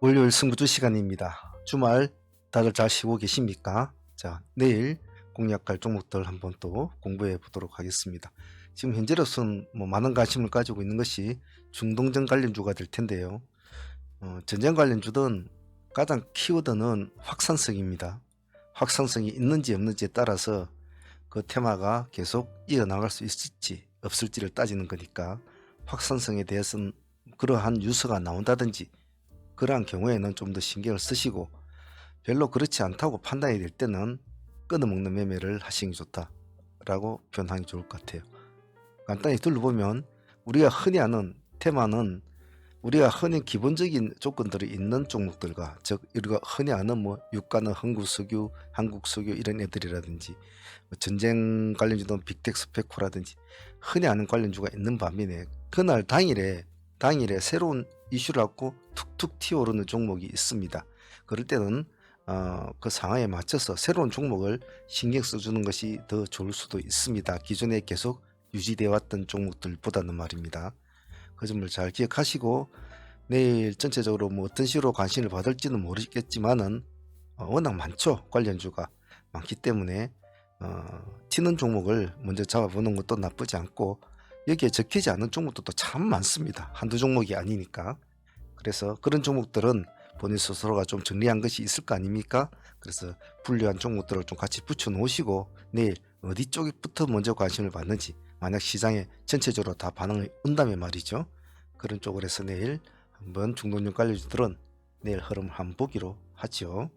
월요일 승부주 시간입니다. 주말 다들 잘 쉬고 계십니까? 자, 내일 공략할 종목들 한번 또 공부해 보도록 하겠습니다. 지금 현재로서는 뭐 많은 관심을 가지고 있는 것이 중동전 관련주가 될 텐데요. 어, 전쟁 관련주든 가장 키워드는 확산성입니다. 확산성이 있는지 없는지에 따라서 그 테마가 계속 이어나갈 수 있을지 없을지를 따지는 거니까 확산성에 대해서는 그러한 뉴스가 나온다든지 그러한 경우에는 좀 더 신경을 쓰시고 별로 그렇지 않다고 판단이 될 때는 끊어먹는 매매를 하시는 게 좋다라고 표현하기 좋을 것 같아요. 간단히 둘러보면 우리가 흔히 아는 테마는 우리가 흔히 기본적인 조건들이 있는 종목들과 즉 우리가 흔히 아는 뭐 유가는 한국석유, 한국석유 이런 애들이라든지 뭐 전쟁 관련주든 빅텍 스페코라든지 흔히 아는 관련주가 있는 반면에 그날 당일에 당일에 새로운 이슈를 갖고 툭툭 튀어오르는 종목이 있습니다. 그럴 때는 어, 그 상황에 맞춰서 새로운 종목을 신경 써주는 것이 더 좋을 수도 있습니다. 기존에 계속 유지되어 왔던 종목들보다는 말입니다. 그 점을 잘 기억하시고 내일 전체적으로 뭐 어떤 식으로 관심을 받을지는 모르겠지만은 어, 워낙 많죠 관련주가 많기 때문에 어, 튀는 종목을 먼저 잡아보는 것도 나쁘지 않고 여기에 적히지 않은 종목도 참 많습니다. 한두 종목이 아니니까. 그래서 그런 종목들은 본인 스스로가 좀 정리한 것이 있을 거 아닙니까? 그래서 분류한 종목들을 좀 같이 붙여 놓으시고 내일 어디 쪽부터 먼저 관심을 받는지 만약 시장에 전체적으로 다 반응이 온다면 말이죠. 그런 쪽으로 해서 내일 한번 중동전 관련주들은 내일 흐름을 한번 보기로 하죠.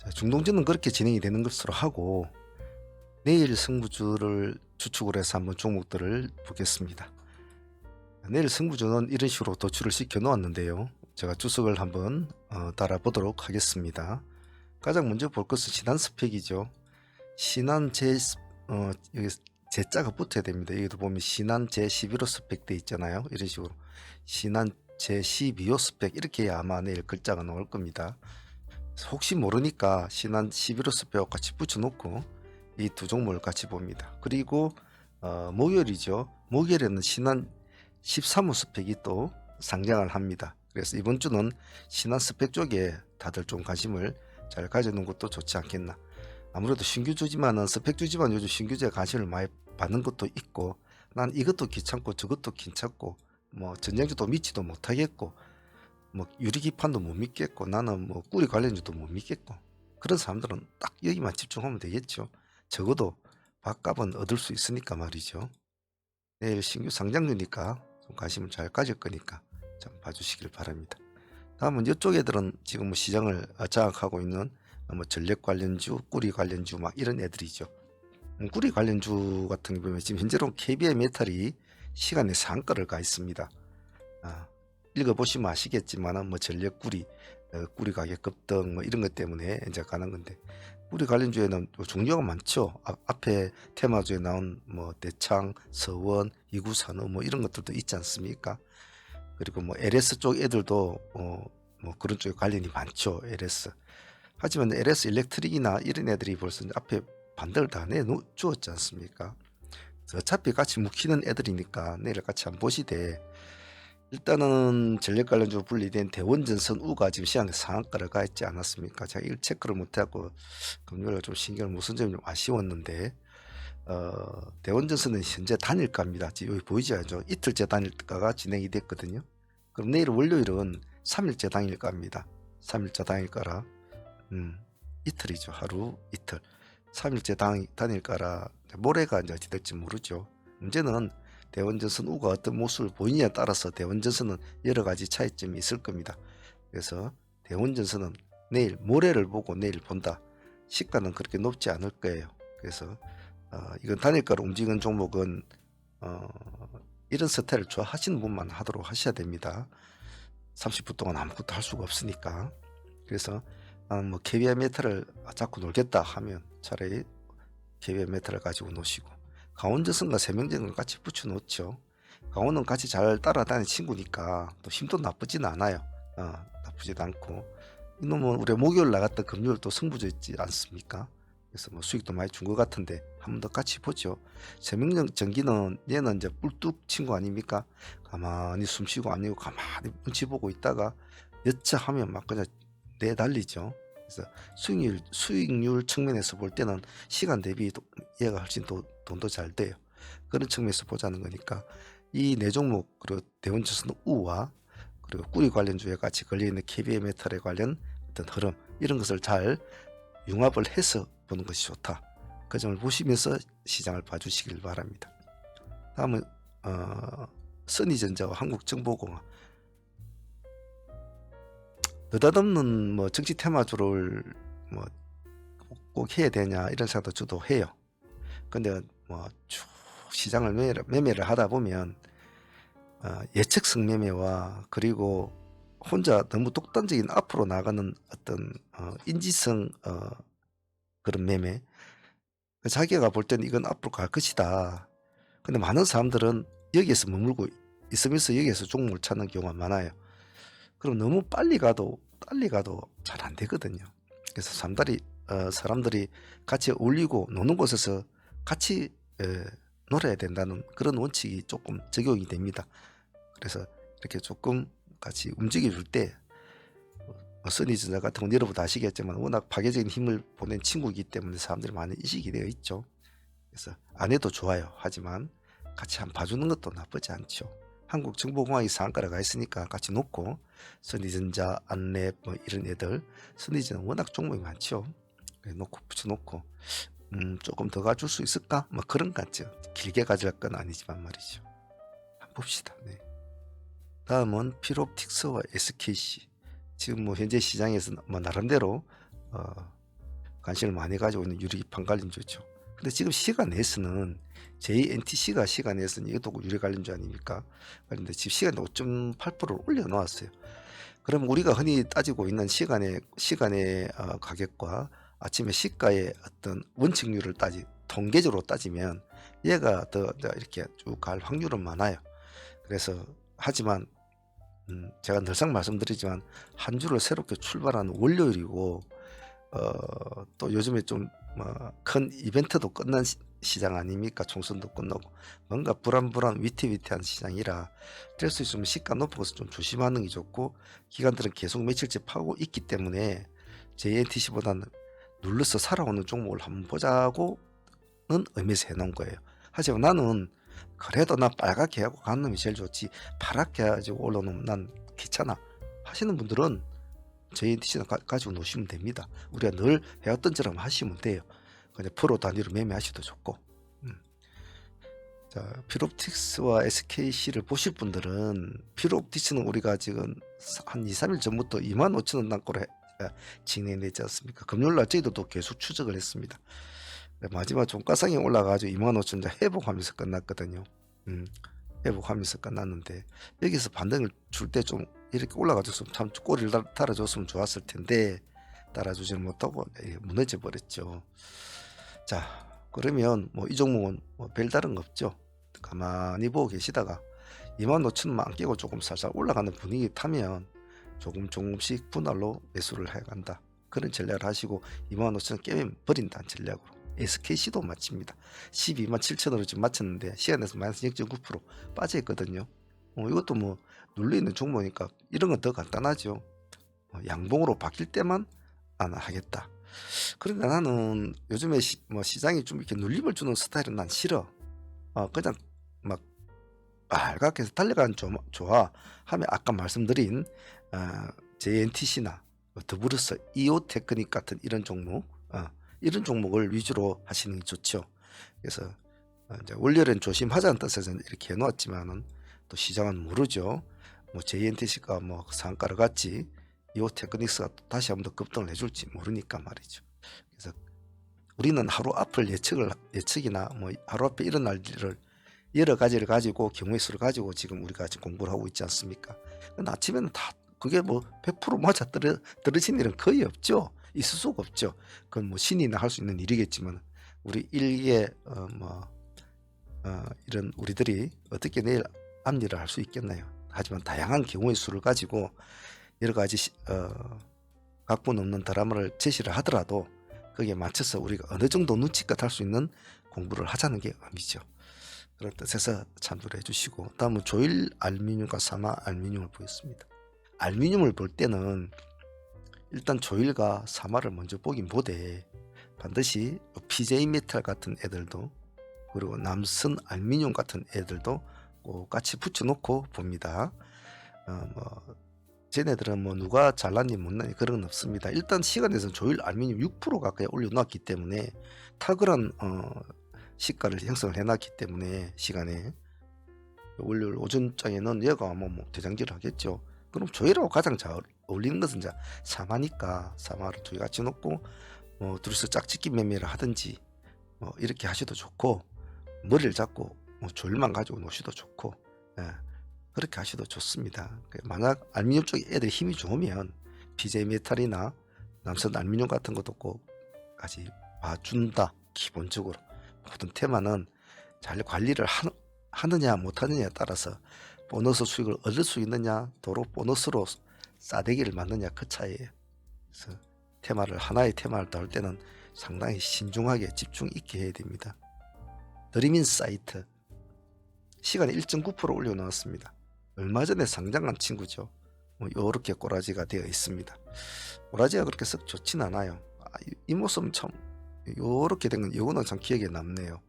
자, 중동전은 그렇게 진행이 되는 것으로 하고 내일 승부주를 추측을 해서 한번 종목들을 보겠습니다. 내일 승부주는 이런 식으로 도출을 시켜 놓았는데요. 제가 주석을 한번 어, 따라 보도록 하겠습니다. 가장 먼저 볼 것은 신한 스펙이죠. 신한 제 어, 여기 제자가 붙어야 됩니다. 여기도 보면 신한 제 11호 스펙 돼 있잖아요. 이런 식으로 신한 제 12호 스펙 이렇게 아마 내일 글자가 나올 겁니다. 혹시 모르니까 신한 11호 스펙과 같이 붙여놓고 이 두 종목을 같이 봅니다. 그리고 어, 목요일이죠. 목요일에는 신한 13호 스펙이 또 상장을 합니다. 그래서 이번 주는 신한 스펙 쪽에 다들 좀 관심을 잘 가져놓은 것도 좋지 않겠나. 아무래도 신규주지만은 스펙주지만 요즘 신규주에 관심을 많이 받는 것도 있고 난 이것도 귀찮고 저것도 귀찮고 뭐 전쟁주도 믿지도 못하겠고 뭐 유리기판도 못 믿겠고 나는 뭐 꾸리 관련주도 못 믿겠고 그런 사람들은 딱 여기만 집중하면 되겠죠. 적어도 밥값은 얻을 수 있으니까 말이죠. 내일 신규 상장주니까 좀 관심을 잘 가질 거니까 좀 봐주시길 바랍니다. 다음은 이쪽 애들은 지금 뭐 시장을 장악하고 있는 뭐 전력 관련주, 꾸리 관련주 막 이런 애들이죠. 음, 꾸리 관련주 같은 경우에 지금 현재로 KBI 메탈이 시간에 상가를 가 있습니다. 아, 읽어보시면 아시겠지만은 뭐 전력 꾸리, 어, 꾸리 가격 급등 뭐 이런 것 때문에 이제 가는 건데 우리 관련주에는 또 종류가 많죠. 앞, 앞에 테마주에 나온 뭐 대창, 서원, 이구산업 뭐 이런 것들도 있지 않습니까? 그리고 뭐 LS 쪽 애들도 어, 뭐 그런 쪽에 관련이 많죠. LS. 하지만 LS 일렉트릭이나 이런 애들이 벌써 앞에 반대를 다 내주었지 않습니까? 어차피 같이 묵히는 애들이니까 내일 같이 한번 보시되 일단은 전력 관련주로 분리된 대원전선 우가 지금 시장에 상한가를 가 있지 않았습니까? 제가 이걸 체크를 못하고 금요일에 좀 신경을 못 쓴 점이 좀 아쉬웠는데 어, 대원전선은 현재 단일가입니다. 지금 여기 보이지 않죠? 이틀째 단일가가 진행이 됐거든요. 그럼 내일 월요일은 3일째 단일가입니다. 3일째 단일가라 음, 이틀이죠. 하루 이틀. 3일째 단, 단일가라 모레가 이제 될지 모르죠. 문제는 대원전선 우가 어떤 모습을 보이냐에 따라서 대원전선은 여러 가지 차이점이 있을 겁니다. 그래서 대원전선은 내일 모레를 보고 내일 본다. 시가는 그렇게 높지 않을 거예요. 그래서 어, 이건 단일가로 움직이는 종목은 어, 이런 스타일을 좋아하시는 분만 하도록 하셔야 됩니다. 30분 동안 아무것도 할 수가 없으니까. 그래서 아, 뭐 KBI 메탈을 자꾸 놀겠다 하면 차라리 KBI 메탈을 가지고 노시고 강원저선과 세명전을 같이 붙여놓죠. 강원은 같이 잘 따라다니는 친구니까 또 힘도 나쁘진 않아요. 어, 나쁘지도 않고 이놈은 우리 목요일 나갔다 금요일 또 승부져 있지 않습니까? 그래서 뭐 수익도 많이 준 것 같은데 한 번 더 같이 보죠. 세명전 전기는 얘는 이제 뿔뚝 친구 아닙니까? 가만히 숨 쉬고 아니고 가만히 눈치 보고 있다가 여차 하면 막 그냥 내달리죠. 그래서 수익률 수익률 측면에서 볼 때는 시간 대비 도- 얘가 훨씬 더 돈도 잘 돼요. 그런 측면에서 보자는 거니까 이 네 종목 그리고 대원조선 우와 그리고 꾸리 관련주에 같이 걸려 있는 KBM 메탈에 관련 어떤 흐름 이런 것을 잘 융합을 해서 보는 것이 좋다. 그 점을 보시면서 시장을 봐주시길 바랍니다. 다음은 어, 써니전자와 한국정보공학 느닷없는 뭐 정치 테마주를 뭐꼭 해야 되냐 이런 생각도 저도 해요. 근데 뭐 쭉 시장을 매매를, 매매를 하다 보면 어, 예측성 매매와 그리고 혼자 너무 독단적인 앞으로 나가는 어떤 어, 인지성 어, 그런 매매 자기가 볼 때는 이건 앞으로 갈 것이다. 근데 많은 사람들은 여기에서 머물고 있으면서 여기에서 종목을 찾는 경우가 많아요. 그럼 너무 빨리 가도 빨리 가도 잘 안 되거든요. 그래서 사람들이 어, 사람들이 같이 어울리고 노는 곳에서 같이 에, 놀아야 된다는 그런 원칙이 조금 적용이 됩니다. 그래서 이렇게 조금 같이 움직여 줄때 어, 써니전자 같은 건 여러분도 아시겠지만 워낙 파괴적인 힘을 보낸 친구이기 때문에 사람들이 많이 인식이 되어 있죠. 그래서 안 해도 좋아요. 하지만 같이 한번 봐주는 것도 나쁘지 않죠. 한국정보공학이 상한가를 가 있으니까 같이 놓고 선리전자, 안랩 뭐 이런 애들 선리전은 워낙 종목이 많죠. 놓고 붙여놓고 음, 조금 더 가줄 수 있을까? 뭐 그런 것 같죠. 길게 가져갈 건 아니지만 말이죠. 한번 봅시다. 네. 다음은 피롭틱스와 SKC. 지금 뭐 현재 시장에서 뭐 나름대로 어, 관심을 많이 가지고 있는 유리 판관련주죠. 근데 지금 시간 내에서는 JNTC가 시간 내에서는 이것도 유리 관련주 아닙니까? 그런데 지금 시간에 5.8%를 올려놓았어요. 그럼 우리가 흔히 따지고 있는 시간의 시간의 어, 가격과 아침에 시가의 어떤 원칙률을 따지 통계적으로 따지면 얘가 더, 더 이렇게 쭉 갈 확률은 많아요. 그래서 하지만 음, 제가 늘상 말씀드리지만 한 주를 새롭게 출발하는 월요일이고 어, 또 요즘에 좀큰 이벤트도 끝난 시, 장 아닙니까? 총선도 끝나고 뭔가 불안불안 위태위태한 시장이라 될 수 있으면 시가 높은 것을 좀 조심하는 게 좋고 기관들은 계속 며칠째 파고 있기 때문에 JNTC보다는 눌러서 살아오는 종목을 한번 보자고는 의미에서 해놓은 거예요. 하지만 나는 그래도 나 빨갛게 하고 가는 놈이 제일 좋지 파랗게 해가지고 올라오면 난 귀찮아 하시는 분들은 JNTC는 가 지고 노시면 됩니다. 우리가 늘 해왔던 처럼 하시면 돼요. 그냥 프로 단위로 매매하셔도 좋고. 음. 자, 피롭틱스와 SKC를 보실 분들은 피롭틱스는 우리가 지금 한 2, 3일 전부터 2만 5천 원 단가로 해- 아, 진행되지 않습니까? 금요일날 저희도 또 계속 추적을 했습니다. 네, 마지막 종가상에 올라가지고 2만 5천 원 회복하면서 끝났거든요. 음, 회복하면서 끝났는데 여기서 반등을 줄 때 좀 이렇게 올라가줬으면 참 꼬리를 달- 달아줬으면 좋았을 텐데 따라주지는 못하고 이렇게 무너져 버렸죠. 자 그러면 뭐 이 종목은 뭐 별다른 거 없죠. 가만히 보고 계시다가 2만 5천만 안 깨고 조금 살살 올라가는 분위기 타면 조금 조금씩 분할로 매수를 해간다. 그런 전략을 하시고 2만 5천 깨면 버린다는 전략으로 SKC도 마칩니다. 12만 7천으로 지금 마쳤는데 시간에서 마이너스 0.9% 빠져 있거든요. 어, 이것도 뭐 눌려 있는 종목이니까 이런 건 더 간단하죠. 어, 양봉으로 바뀔 때만 안 하겠다. 그런데 나는 요즘에 시, 뭐 시장이 좀 이렇게 눌림을 주는 스타일은 난 싫어. 어, 그냥 막 빨갛게 해서 달려가는 조, 좋아 하면 아까 말씀드린 어, JNTC나 더불어서 이오 테크닉 같은 이런 종목 어, 이런 종목을 위주로 하시는 게 좋죠. 그래서 어, 이제 원래는 조심하자는 뜻에서 이렇게 해놓았지만은 또 시장은 모르죠. 뭐 JNTC가 뭐 상가를 갔지 이오 테크닉스가 또 다시 한번 더 급등을 해줄지 모르니까 말이죠. 그래서 우리는 하루 앞을 예측을 예측이나 뭐 하루 앞에 일어날 일을 여러 가지를 가지고 경우의 수를 가지고 지금 우리가 지금 공부를 하고 있지 않습니까? 아침에는 다 그게 뭐 100% 맞아 떨어, 떨어진 일은 거의 없죠. 있을 수가 없죠. 그건 뭐 신이나 할 수 있는 일이겠지만 우리 일개 어, 뭐 어, 이런 우리들이 어떻게 내일 앞일을 할 수 있겠나요? 하지만 다양한 경우의 수를 가지고 여러 가지 시- 어, 각본 없는 드라마를 제시를 하더라도 거기에 맞춰서 우리가 어느 정도 눈치껏 할 수 있는 공부를 하자는 게 의미죠. 그런 뜻에서 참조를 해주시고 다음은 조일 알미늄과 사마 알미늄을 보겠습니다. 알루미늄을 볼 때는 일단 조일과 사마를 먼저 보긴 보되 반드시 PJ 메탈 같은 애들도 그리고 남선 알루미늄 같은 애들도 꼭 같이 붙여놓고 봅니다. 어, 뭐 쟤네들은 뭐 누가 잘났니 못났니 그런 건 없습니다. 일단 시간에서는 조일 알루미늄 6% 가까이 올려놨기 때문에 탁월한 어, 시가를 형성을 해놨기 때문에 시간에 월요일 오전장에는 얘가 아마 뭐 대장질을 하겠죠. 그럼 조일하고 가장 잘 어울리는 것은 이제 사마니까 사마를 두 개 같이 놓고 뭐 둘이서 짝짓기 매매를 하든지 뭐 이렇게 하셔도 좋고 머리를 잡고 뭐 조일만 가지고 노셔도 좋고 예, 그렇게 하셔도 좋습니다. 그 만약 알루미늄 쪽에 애들 힘이 좋으면 BJ 메탈이나 남선 알루미늄 같은 것도 꼭 같이 봐준다 기본적으로 모든 테마는 잘 관리를 하, 하느냐 못하느냐에 따라서 보너스 수익을 얻을 수 있느냐 도로 보너스로 싸대기를 맞느냐 그 차이예요. 그래서 테마를 하나의 테마를 다룰 때는 상당히 신중하게 집중 있게 해야 됩니다. 드리민 사이트 시간에 1.9% 올려놓았습니다. 얼마 전에 상장한 친구죠. 뭐 요렇게 꼬라지가 되어 있습니다. 꼬라지가 그렇게 썩 좋진 않아요. 아, 이, 이 모습은 참 요렇게 된건 요거는 참 기억에 남네요.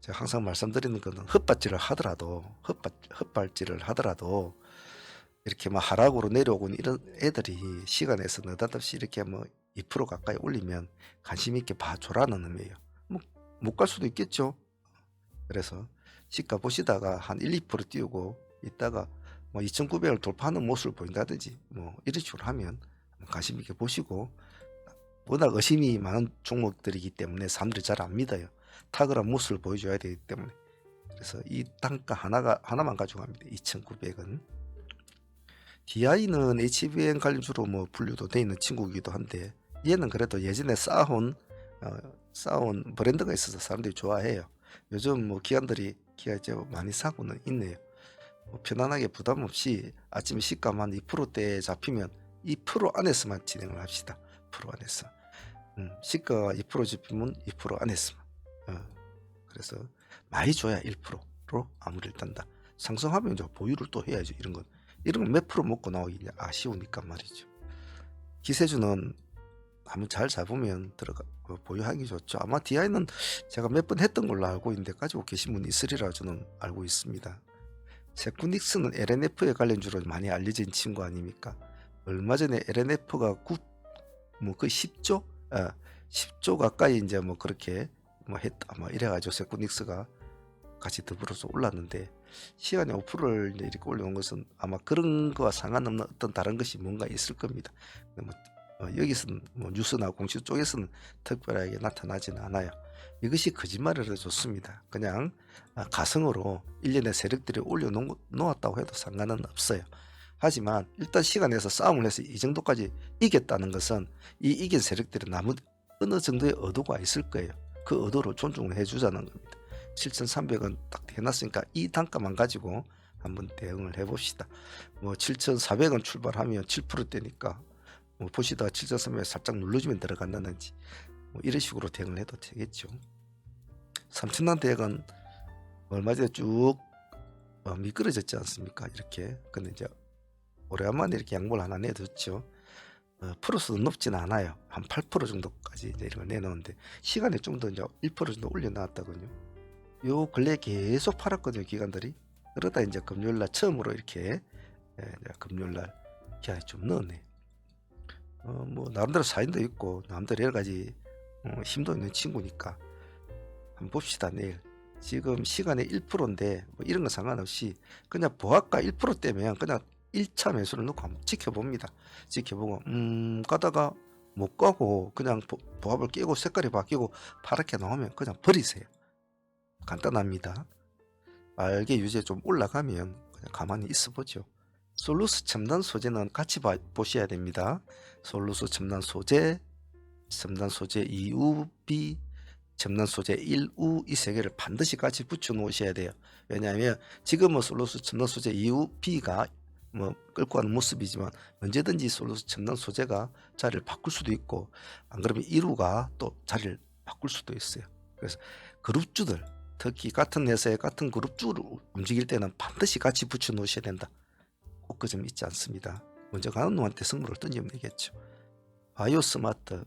제가 항상 말씀드리는 거는 헛발질을 하더라도 헛발, 헛발질을 하더라도 이렇게 뭐 하락으로 내려오는 이런 애들이 시간에서 느닷없이 이렇게 뭐 2% 가까이 올리면 관심 있게 봐줘라는 의미예요. 뭐 못 갈 수도 있겠죠. 그래서 시가 보시다가 한 1, 2% 띄우고 있다가 뭐 2,900을 돌파하는 모습을 보인다든지 뭐 이런 식으로 하면 관심 있게 보시고 워낙 의심이 많은 종목들이기 때문에 사람들이 잘 안 믿어요. 탁월한 모습을 보여줘야 되기 때문에 그래서 이 단가 하나가 하나만 가지고 갑니다. 2,900은 DI는 HBN 관련주로 뭐 분류도 돼 있는 친구이기도 한데 얘는 그래도 예전에 쌓아온 어, 쌓아온 브랜드가 있어서 사람들이 좋아해요. 요즘 뭐 기관들이 기가 이제 많이 사고는 있네요. 뭐 편안하게 부담 없이 아침에 시가만 2%대에 잡히면 2% 안에서만 진행을 합시다. 프로 안에서. 음, 시가가 2% 잡히면 2% 안에서만. 어, 그래서 많이 줘야 1%로 아무리를 딴다. 상승하면 이제 보유를 또 해야죠. 이런 건 이런 건 몇 프로 먹고 나오기 아쉬우니까 말이죠. 기세주는 한번 잘 잡으면 들어가 어, 보유하기 좋죠. 아마 DI는 제가 몇 번 했던 걸로 알고 있는데 가지고 계신 분이 있으리라 저는 알고 있습니다. 세쿠닉스는 LNF에 관련주로 많이 알려진 친구 아닙니까? 얼마 전에 LNF가 9, 뭐 거의 10조, 아, 10조 가까이 이제 뭐 그렇게 뭐 했다, 뭐 이래가지고 세쿠닉스가 같이 더불어서 올랐는데 시간에 5%를 이제 이렇게 올려온 것은 아마 그런 거와 상관없는 어떤 다른 것이 뭔가 있을 겁니다. 뭐 어, 여기서는 뭐 뉴스나 공식 쪽에서는 특별하게 나타나지는 않아요. 이것이 거짓말을 해도 좋습니다. 그냥 아, 가성으로 일련의 세력들이 올려놓았다고 해도 상관은 없어요. 하지만 일단 시간에서 싸움을 해서 이 정도까지 이겼다는 것은 이 이긴 세력들이 남은 어느 정도의 의도가 있을 거예요. 그 의도를 존중을 해주자는 겁니다. 7,300원 딱 해놨으니까 이 단가만 가지고 한번 대응을 해봅시다. 뭐 7,400원 출발하면 7%대니까 뭐 보시다가 7,300원 살짝 눌러주면 들어간다든지 뭐 이런 식으로 대응을 해도 되겠죠. 3,000원 대액은 얼마 전에 쭉 어, 미끄러졌지 않습니까? 이렇게 근데 이제 오래간만에 이렇게 양보를 하나 내줬죠. 어, 프로수도 높진 않아요. 한 8% 정도까지 이제 이런 걸 내놓는데 시간에 좀 더 이제 1% 정도 올려놨다군요. 요 근래 계속 팔았거든요 기관들이. 그러다 이제 금요일 날 처음으로 이렇게 예, 이제 금요일 날 기한에 좀 넣었네. 어, 뭐 나름대로 사인도 있고 나름대로 여러 가지 어, 힘도 있는 친구니까 한번 봅시다 내일. 지금 시간에 1%인데 뭐 이런 거 상관없이 그냥 보합가 1% 때면 그냥 1차 매수를 넣고 한번 지켜봅니다. 지켜보고 음 가다가 못 가고 그냥 보, 보합을 깨고 색깔이 바뀌고 파랗게 나오면 그냥 버리세요. 간단합니다. 알게 유제 좀 올라가면 그냥 가만히 있어 보죠. 솔루스 첨단 소재는 같이 봐, 보셔야 됩니다. 솔루스 첨단 소재, 첨단 소재 2UB, 첨단 소재 1U 이 세 개를 반드시 같이 붙여 놓으셔야 돼요. 왜냐하면 지금은 솔루스 첨단 소재 2UB가 뭐 끌고 가는 모습이지만 언제든지 솔루스 첨단 소재가 자리를 바꿀 수도 있고 안 그러면 1우가 또 자리를 바꿀 수도 있어요. 그래서 그룹주들 특히 같은 회사의 같은 그룹주를 움직일 때는 반드시 같이 붙여 놓으셔야 된다. 엊그점 있지 않습니다. 먼저 가는 놈한테 선물을 던지면 되겠죠. 바이오 스마트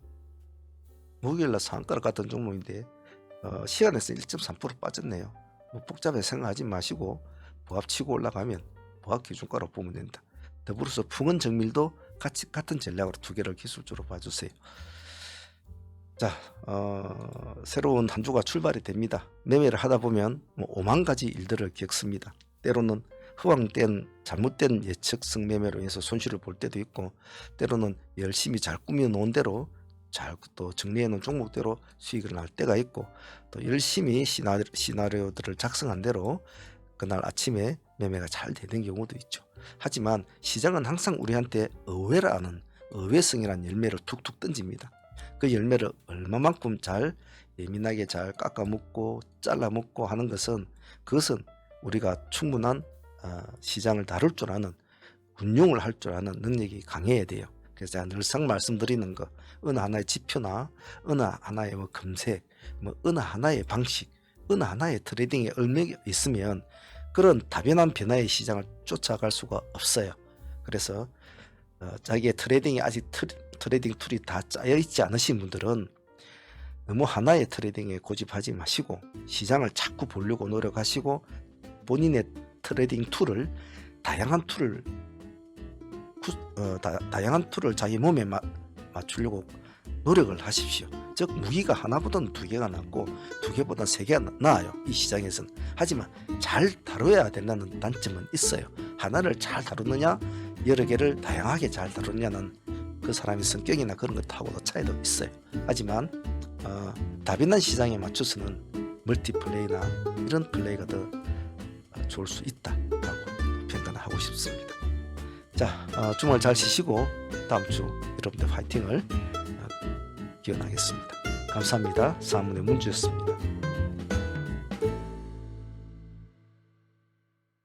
목요일날 상가를 갔던 종목인데 어, 시간에서 1.3% 빠졌네요. 뭐 복잡하게 생각하지 마시고 보합 치고 올라가면 보합 기준가로 보면 된다. 더불어서 풍은 정밀도 같이 같은 전략으로 두 개를 기술적으로 봐주세요. 자, 어, 새로운 한 주가 출발이 됩니다. 매매를 하다 보면 뭐 5만 가지 일들을 겪습니다. 때로는 허황된 잘못된 예측 성 매매로 인해서 손실을 볼 때도 있고 때로는 열심히 잘 꾸며 놓은 대로 잘 또 정리해 놓은 종목대로 수익을 날 때가 있고 또 열심히 시나리, 시나리오들을 작성한 대로 그날 아침에 매매가 잘 되는 경우도 있죠. 하지만 시장은 항상 우리한테 의외라는 의외성이라는 열매를 툭툭 던집니다. 그 열매를 얼마만큼 잘 예민하게 잘 깎아 먹고 잘라 먹고 하는 것은 그것은 우리가 충분한 어, 시장을 다룰 줄 아는 운용을 할 줄 아는 능력이 강해야 돼요. 그래서 제가 늘상 말씀드리는 거 어느 하나의 지표나 어느 하나의 뭐 검색, 뭐 어느 하나의 방식, 어느 하나의 트레이딩에 얼맥이 있으면 그런 다변한 변화의 시장을 쫓아갈 수가 없어요. 그래서 어, 자기의 트레이딩이 아직 트, 트레이딩 툴이 다 짜여 있지 않으신 분들은 너무 하나의 트레이딩에 고집하지 마시고 시장을 자꾸 보려고 노력하시고 본인의 트레이딩 툴을 다양한 툴을 구- 어, 다, 다양한 툴을 자기 몸에 마- 맞추려고 노력을 하십시오. 즉 무기가 하나보다는 두 개가 낫고 두 개보다 세 개가 나- 나아요. 이 시장에서는. 하지만 잘 다뤄야 된다는 단점은 있어요. 하나를 잘 다루느냐, 여러 개를 다양하게 잘 다루느냐는 그 사람의 성격이나 그런 것하고도 차이도 있어요. 하지만 어, 다변한 시장에 맞춰서는 멀티플레이나 이런 플레이가 더 어, 좋을 수 있다라고 평가를 하고 싶습니다. 자, 어, 주말 잘 쉬시고 다음 주 여러분들 파이팅을 어, 기원하겠습니다. 감사합니다. 사문의 문주였습니다.